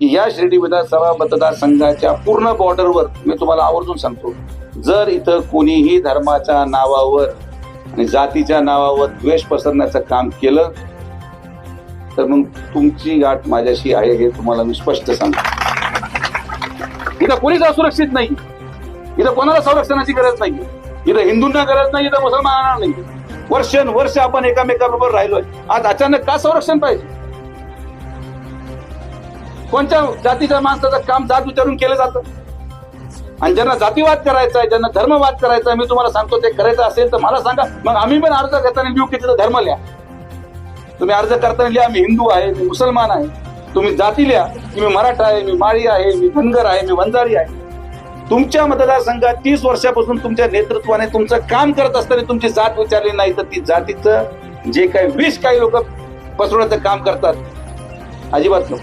की या शिर्डी विधानसभा मतदारसंघाच्या पूर्ण बॉर्डरवर मी तुम्हाला आवर्जून सांगतो जर इथं कोणीही धर्माच्या नावावर आणि जातीच्या नावावर द्वेष पसरण्याचं काम केलं तर मग तुमची गाठ माझ्याशी आहे हे तुम्हाला मी स्पष्ट सांगतो. इथं कोणीच असुरक्षित नाही. इथं कोणाला संरक्षणाची गरज नाही. इथं हिंदूंना गरज नाही इथं मुसलमानांना नाही. वर्षानुवर्ष आपण एकामेकाबरोबर राहिलोय. आज अचानक का संरक्षण पाहिजे? कोणत्या जातीच्या माणसाचं काम जात विचारून केलं जातं? आणि ज्यांना जातीवाद करायचा आहे ज्यांना धर्मवाद करायचा आहे मी तुम्हाला सांगतो ते करायचं असेल तर मला सांगा. मग आम्ही पण अर्ज करताना लिहू की तिथं धर्म लिहा. तुम्ही अर्ज करताना लिहा मी हिंदू आहे मी मुसलमान आहे. तुम्ही जाती लिहा. की मी मराठा आहे मी माळी आहे मी धनगर आहे मी वंजारी आहे. तुमच्या मतदारसंघात तीस वर्षापासून तुमच्या नेतृत्वाने तुमचं काम करत असताना तुमची जात विचारली नाही तर ती जातीचं जे काही विष काही लोक पसरवण्याचं काम करतात. अजिबात नको.